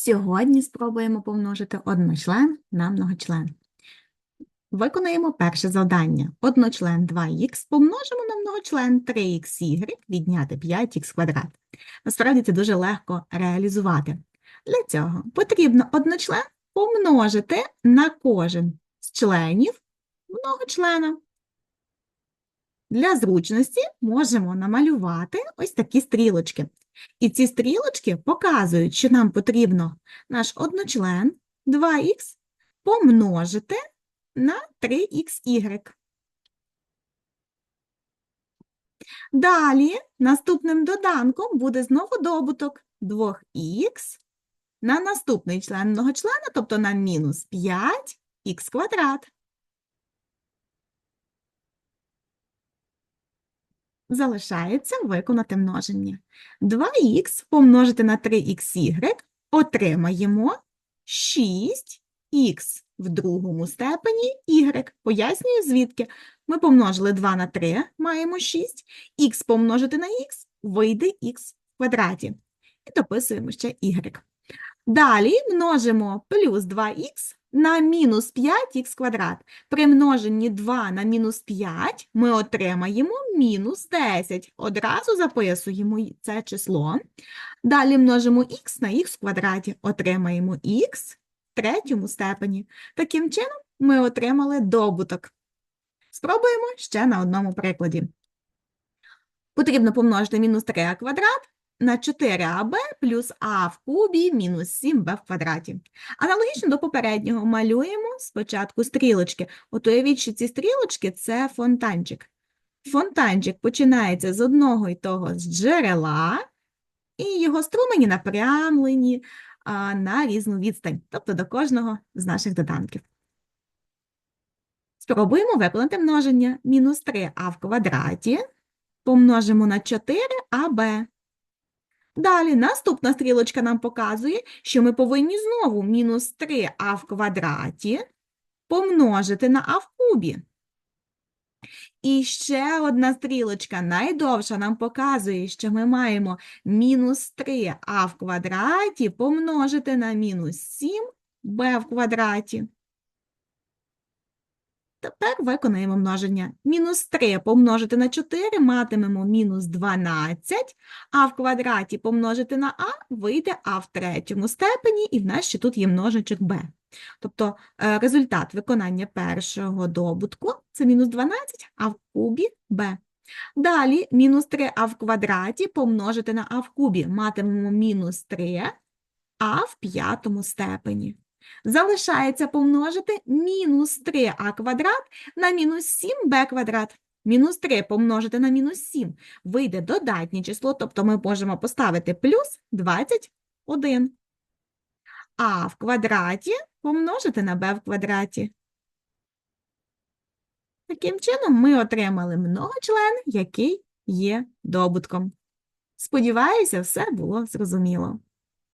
Сьогодні спробуємо помножити одночлен на многочлен. Виконаємо перше завдання. Одночлен 2х помножимо на многочлен 3xy відняти 5х квадрат. Насправді це дуже легко реалізувати. Для цього потрібно одночлен помножити на кожен з членів многочлена. Для зручності можемо намалювати ось такі стрілочки. І ці стрілочки показують, що нам потрібно наш одночлен 2х помножити на 3xy. Далі наступним доданком буде знову добуток 2х на наступний член многочлена, тобто на мінус 5х квадрат. Залишається виконати множення. 2х помножити на 3xy отримаємо 6х в другому степені y. Пояснюю, звідки. Ми помножили 2 на 3, маємо 6. х помножити на х вийде х в квадраті. І дописуємо ще y. Далі множимо плюс 2х на мінус 5х квадрат. При множенні 2 на мінус 5 ми отримаємо мінус 10. Одразу записуємо це число. Далі множимо х на х квадраті. Отримаємо х в третьому степені. Таким чином ми отримали добуток. Спробуємо ще на одному прикладі. Потрібно помножити мінус 3а квадрат на 4аб плюс а в кубі мінус 7b в квадраті. Аналогічно до попереднього малюємо спочатку стрілочки. От уявіть, що ці стрілочки – це фонтанчик. Фонтанчик починається з одного і того з джерела, і його струмені напрямлені на різну відстань, тобто до кожного з наших доданків. Спробуємо виконати множення. Мінус 3а в квадраті помножимо на 4аб. Далі наступна стрілочка нам показує, що ми повинні знову мінус 3а в квадраті помножити на а в кубі. І ще одна стрілочка, найдовша, нам показує, що ми маємо мінус 3а в квадраті помножити на мінус 7b в квадраті. Тепер виконаємо множення. Мінус 3 помножити на 4 матимемо мінус 12, а в квадраті помножити на а вийде а в третьому степені, і в нас ще тут є множичок b. Тобто е, результат виконання першого добутку – це мінус 12, а в кубі b. Далі мінус 3а в квадраті помножити на а в кубі матимемо мінус 3 а в п'ятому степені. Залишається помножити мінус 3а квадрат на мінус 7b квадрат. Мінус 3 помножити на мінус 7 вийде додатнє число, тобто ми можемо поставити плюс 21. А в квадраті помножити на b в квадраті. Таким чином ми отримали многочлен, який є добутком. Сподіваюся, все було зрозуміло.